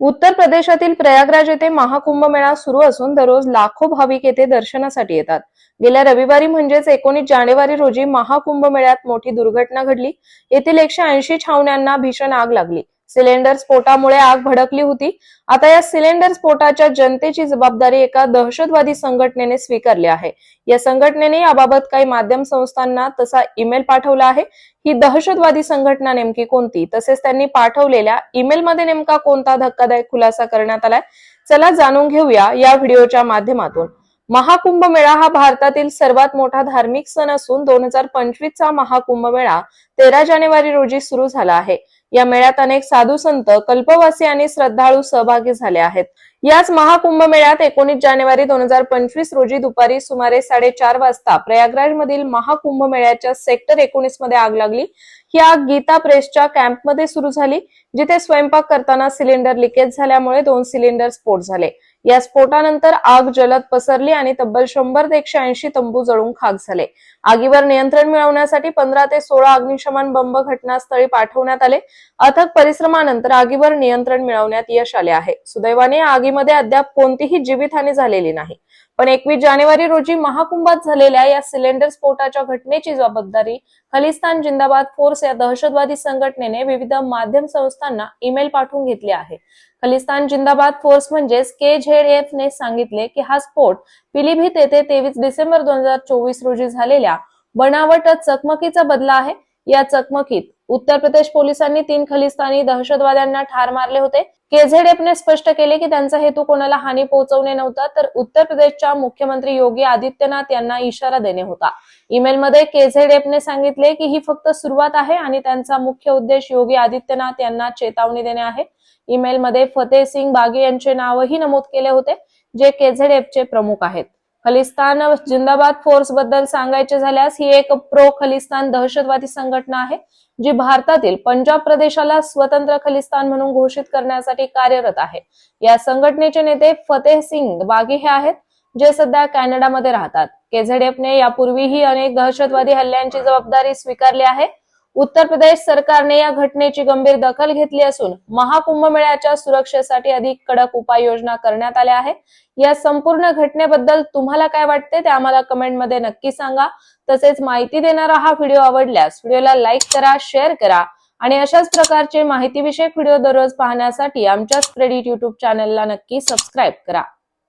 उत्तर प्रदेशातील प्रयागराज येथे महाकुंभ मेळा सुरू असून दररोज लाखो भाविक येथे दर्शनासाठी येतात. गेल्या रविवारी म्हणजेच एकोणीस जानेवारी रोजी महाकुंभ मेळ्यात मोठी दुर्घटना घडली. येथील एकशे ऐंशी छावण्यांना भीषण आग लागली. सिलेंडर स्फोटामुळे आग भडकली होती. आता या सिलेंडर स्फोटाच्या जनतेची जबाबदारी एका दहशतवादी संघटनेने स्वीकारली आहे. या संघटनेने याबाबत काही माध्यम संस्थांना तसा ईमेल पाठवला आहे. ही दहशतवादी संघटना नेमकी कोणती? तसेच त्यांनी पाठवलेल्या ईमेलमध्ये नेमका कोणता धक्कादायक खुलासा करण्यात आलाय? चला जाणून घेऊया या व्हिडिओच्या माध्यमातून. महाकुंभ मेळा हा भारतातील सर्वात मोठा धार्मिक सण असून दोन हजार पंचवीसचा महाकुंभ मेळा तेरा जानेवारी रोजी सुरू झाला आहे. या मेळ्यात अनेक साधू संत कल्पवासी आणि श्रद्धाळू सहभागी झाले आहेत. याच महाकुंभ मेळ्यात एकोणीस जानेवारी दोन हजार पंचवीस रोजी दुपारी सुमारे साडेचार वाजता प्रयागराज मधील महाकुंभ मेळ्याच्या सेक्टर एकोणीसमध्ये आग लागली. ही आग गीता प्रेसच्या कॅम्पमध्ये सुरू झाली जिथे स्वयंपाक करताना सिलेंडर लिकेज झाल्यामुळे दोन सिलेंडर स्फोट झाले. या स्फोटानंतर आग जलद पसरली आणि तब्बल शंभर ते एकशे ऐंशी तंबू जळून खाक झाले. आगीवर नियंत्रण मिळवण्यासाठी पंधरा ते सोळा अग्निशमन बंब घटनास्थळी पाठवण्यात आले. अथक परिश्रमानंतर आगीवर नियंत्रण मिळवण्यात यश आले आहे. सुदैवाने आगीमध्ये अद्याप कोणतीही जीवितहानी झालेली नाही. पण एकवीस जानेवारी रोजी महाकुंभात झालेल्या या सिलेंडर स्फोटाच्या घटनेची जबाबदारी खलिस्तान जिंदाबाद फोर्स या दहशतवादी संघटनेने विविध माध्यम संस्थांना ईमेल पाठवून घेतले आहे. खलिस्तान जिंदाबाद फोर्स म्हणजेच के झेड एफ ने सांगितले की हा स्फोट पिलीभीत येथे तेवीस डिसेंबर दोन हजार चोवीस रोजी झालेल्या बनावट चकमकीचा बदला आहे. या चकमकीत उत्तर प्रदेश पोलिसांनी तीन खलिस्तानी दहशतवाद्यांना ठार मारले होते. केझेडएफने स्पष्ट केले की त्यांचा हेतू कोणाला हानी पोहोचवणे नव्हता तर उत्तर प्रदेशच्या मुख्यमंत्री योगी आदित्यनाथ यांना इशारा देणे होता. ईमेलमध्ये केझेडएफने सांगितले की ही फक्त सुरुवात आहे आणि त्यांचा मुख्य उद्देश योगी आदित्यनाथ यांना चेतावणी देणे आहे. ईमेलमध्ये फतेह सिंग बागे यांचे नावही नमूद केले होते जे केझेडएफचे प्रमुख आहेत. खलिस्तान जिंदाबाद फोर्सबद्दल सांगायचे झाल्यास ही एक प्रो खलिस्तान दहशतवादी संघटना आहे जी भारतातील पंजाब प्रदेशाला स्वतंत्र खलिस्तान म्हणून घोषित करण्यासाठी कार्यरत आहे. या संघटनेचे नेते फतेह सिंग बागी हे आहेत जे सध्या कॅनडामध्ये राहतात. केझेडएफने यापूर्वीही अनेक दहशतवादी हल्ल्यांची जबाबदारी स्वीकारली आहे. उत्तर प्रदेश सरकारने या घटनेची गंभीर दखल घेतली असून महाकुंभ मेळ्याच्या सुरक्षेसाठी अधिक कडक उपाययोजना करण्यात आल्या आहे या संपूर्ण घटनेबद्दल तुम्हाला काय वाटते ते आम्हाला कमेंटमध्ये नक्की सांगा. तसेच माहिती देणारा हा व्हिडिओ आवडल्यास व्हिडिओला लाईक करा शेअर करा आणि अशाच प्रकारचे माहितीविषयक व्हिडिओ दररोज पाहण्यासाठी आमच्या स्प्रेडिट युट्यूब चॅनलला नक्की सबस्क्राईब करा.